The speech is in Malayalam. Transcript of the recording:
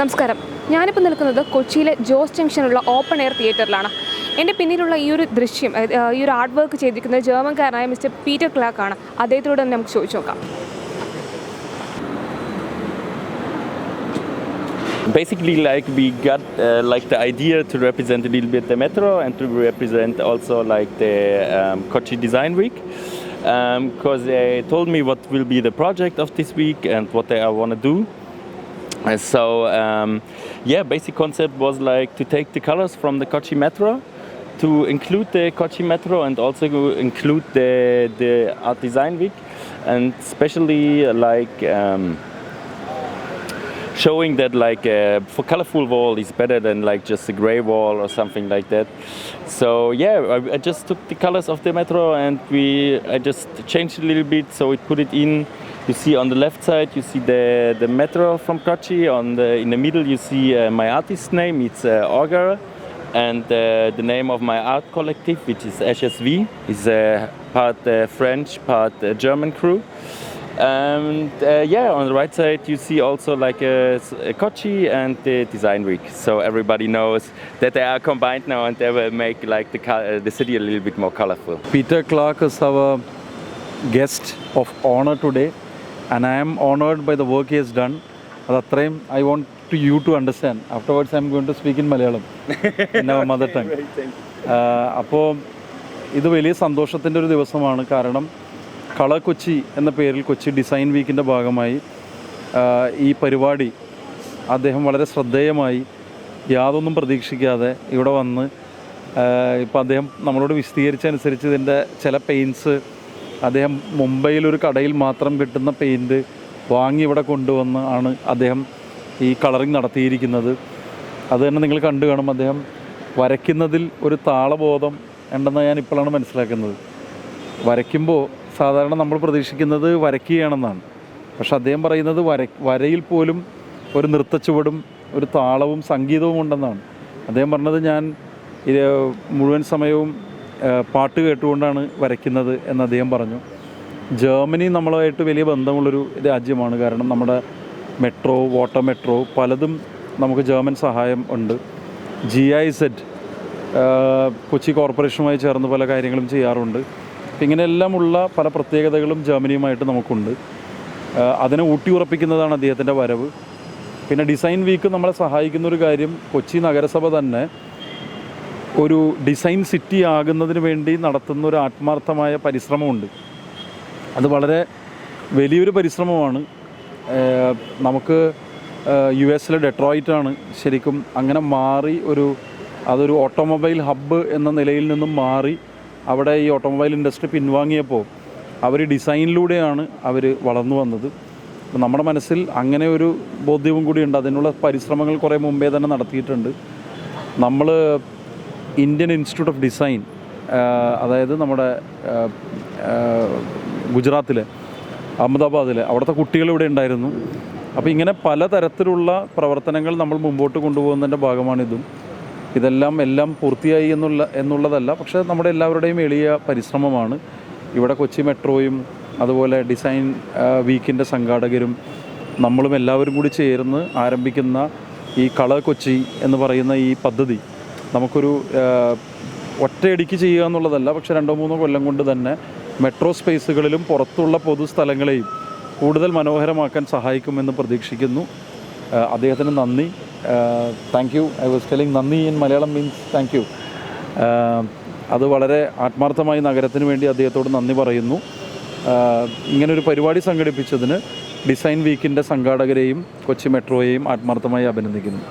നമസ്കാരം ഞാനിപ്പോൾ നിൽക്കുന്നത് കൊച്ചിയിലെ ജോസ് ജംഗ്ഷനുള്ള ഓപ്പൺ എയർ തിയേറ്ററിലാണ് എന്റെ പിന്നിലുള്ള ഈ ഒരു ദൃശ്യം ഈ ഒരു ആർട്ട് വർക്ക് ചെയ്തിരിക്കുന്നത് ജർമ്മൻകാരനായ മിസ്റ്റർ പീറ്റർ ക്ലാക്കാണ് അദ്ദേഹത്തോട് തന്നെ നമുക്ക് ചോദിച്ചു നോക്കാം basically like we got uh, like the idea to represent a little bit the metro and to represent also like the um, Kochi Design Week because they told me what will be the project of this week and what they want to do. So um, yeah, basic concept was like to take the colors from the Kochi Metro to include the Kochi Metro and also include the the Art Design Week and especially like. Um, showing that like uh, for colorful wall is better than like just a gray wall or something like that so yeah I, I just took the colors of the metro and we i just changed a little bit so we put it in you see on the left side you see the the metro from kochi. On the in the middle you see uh, my artist's name. It's uh, Auger and uh, the name of my art collective which is hsv is uh, part uh, french part uh, german crew. And uh, yeah, on the right side you see also like a, a Kochi and the Design Week. So everybody knows that they are combined now and they will make like the uh, the city a little bit more colorful. Peter Clark is our guest of honor today, and I am honored by the work he done done. അത് അത്രയും I want to you to understand afterwards I am going to speak in Malayalam in our mother tongue അപ്പോൾ ഇത് വലിയ സന്തോഷത്തിന്റെ ഒരു ദിവസമാണ്. കാരണം കള കൊച്ചി എന്ന പേരിൽ കൊച്ചി ഡിസൈൻ വീക്കിന്റെ ഭാഗമായി ഈ പരിപാടി അദ്ദേഹം വളരെ ശ്രദ്ധേയമായി യാതൊന്നും പ്രതീക്ഷിക്കാതെ ഇവിടെ വന്ന് ഇപ്പോൾ അദ്ദേഹം നമ്മളോട് വിശദീകരിച്ചനുസരിച്ച് ഇതിന്റെ ചില പെയിന്റ്സ് അദ്ദേഹം മുംബൈയിൽ ഒരു കടയിൽ മാത്രം കിട്ടുന്ന പെയിന്റ് വാങ്ങി ഇവിടെ കൊണ്ടുവന്ന് ആണ് അദ്ദേഹം ഈ കളറിങ് നടത്തിയിരിക്കുന്നത്. അത് തന്നെ നിങ്ങൾ കണ്ടു കാണും. അദ്ദേഹം വരയ്ക്കുന്നതിൽ ഒരു താളബോധം ഉണ്ടെന്ന് ഞാൻ ഇപ്പോഴാണ് മനസ്സിലാക്കുന്നത്. വരയ്ക്കുമ്പോൾ സാധാരണ നമ്മൾ പ്രതീക്ഷിക്കുന്നത് വരയ്ക്കുകയാണെന്നാണ്. പക്ഷെ അദ്ദേഹം പറയുന്നത് വര വരയിൽ പോലും ഒരു നൃത്തച്ചുവടും ഒരു താളവും സംഗീതവും ഉണ്ടെന്നാണ്. അദ്ദേഹം പറഞ്ഞത് ഞാൻ മുഴുവൻ സമയവും പാട്ട് കേട്ടുകൊണ്ടാണ് വരയ്ക്കുന്നത് എന്ന് അദ്ദേഹം പറഞ്ഞു. ജർമ്മനി നമ്മളുമായിട്ട് വലിയ ബന്ധമുള്ളൊരു രാജ്യമാണ്. കാരണം നമ്മുടെ മെട്രോ വാട്ടർ മെട്രോ പലതും നമുക്ക് ജർമ്മൻ സഹായം ഉണ്ട്. ജി ഐ സെറ്റ് കൊച്ചി കോർപ്പറേഷനുമായി ചേർന്ന് പല കാര്യങ്ങളും ചെയ്യാറുണ്ട്. ഇങ്ങനെയെല്ലാം ഉള്ള പല പ്രത്യേകതകളും ജർമ്മനിയുമായിട്ട് നമുക്കുണ്ട്. അതിനെ ഊട്ടി ഉറപ്പിക്കുന്നതാണ് അദ്ദേഹത്തിന്റെ വരവ്. പിന്നെ ഡിസൈൻ വീക്ക് നമ്മളെ സഹായിക്കുന്ന ഒരു കാര്യം കൊച്ചി നഗരസഭ തന്നെ ഒരു ഡിസൈൻ സിറ്റി ആകുന്നതിന് വേണ്ടി നടത്തുന്ന ഒരു ആത്മാർത്ഥമായ പരിശ്രമമുണ്ട്. അത് വളരെ വലിയൊരു പരിശ്രമമാണ്. നമുക്ക് യു എസിലെ ഡെട്രോയിറ്റാണ് ശരിക്കും അങ്ങനെ മാറി ഒരു അതൊരു ഓട്ടോമൊബൈൽ ഹബ്ബ് എന്ന നിലയിൽ നിന്നും മാറി അവിടെ ഈ ഓട്ടോമൊബൈൽ ഇൻഡസ്ട്രി പിൻവാങ്ങിയപ്പോൾ അവർ ഡിസൈനിലൂടെയാണ് അവർ വളർന്നു വന്നത്. നമ്മുടെ മനസ്സിൽ അങ്ങനെ ഒരു ബോധ്യവും കൂടിയുണ്ട്. അതിനുള്ള പരിശ്രമങ്ങൾ കുറേ മുമ്പേ തന്നെ നടത്തിയിട്ടുണ്ട്. നമ്മൾ ഇന്ത്യൻ ഇൻസ്റ്റിറ്റ്യൂട്ട് ഓഫ് ഡിസൈൻ അതായത് നമ്മുടെ ഗുജറാത്തിൽ അഹമ്മദാബാദിൽ അവിടുത്തെ കുട്ടികൾ ഇവിടെ ഉണ്ടായിരുന്നു. അപ്പോൾ ഇങ്ങനെ പലതരത്തിലുള്ള പ്രവർത്തനങ്ങൾ നമ്മൾ മുമ്പോട്ട് കൊണ്ടുപോകുന്നതിന്റെ ഭാഗമാണിതും. ഇതെല്ലാം എല്ലാം പൂർത്തിയായി എന്നുള്ള എന്നുള്ളതല്ല പക്ഷേ നമ്മുടെ എല്ലാവരുടെയും എളിയ പരിശ്രമമാണ്. ഇവിടെ കൊച്ചി മെട്രോയും അതുപോലെ ഡിസൈൻ വീക്കിന്റെ സംഘാടകരും നമ്മളും എല്ലാവരും കൂടി ചേർന്ന് ആരംഭിക്കുന്ന ഈ കള കൊച്ചി എന്ന് പറയുന്ന ഈ പദ്ധതി നമുക്കൊരു ഒറ്റയടിക്ക് ചെയ്യുക എന്നുള്ളതല്ല പക്ഷേ രണ്ടോ മൂന്നോ കൊല്ലം കൊണ്ട് തന്നെ മെട്രോ സ്പേസുകളിലും പുറത്തുള്ള പൊതുസ്ഥലങ്ങളെയും കൂടുതൽ മനോഹരമാക്കാൻ സഹായിക്കുമെന്ന് പ്രതീക്ഷിക്കുന്നു. അദ്ദേഹത്തിന് നന്ദി. Thank you I was telling നന്ദി in Malayalam means thank you അത് വളരെ ആത്മാർത്ഥമായി നഗരത്തിന് വേണ്ടി അദ്ദേഹത്തോട് നന്ദി പറയുന്നു. ഇങ്ങനൊരു പരിപാടി സംഘടിപ്പിച്ചതിന് ഡിസൈൻ വീക്കിന്റെ സംഘാടകരെയും കൊച്ചി മെട്രോയെയും ആത്മാർത്ഥമായി അഭിനന്ദിക്കുന്നു.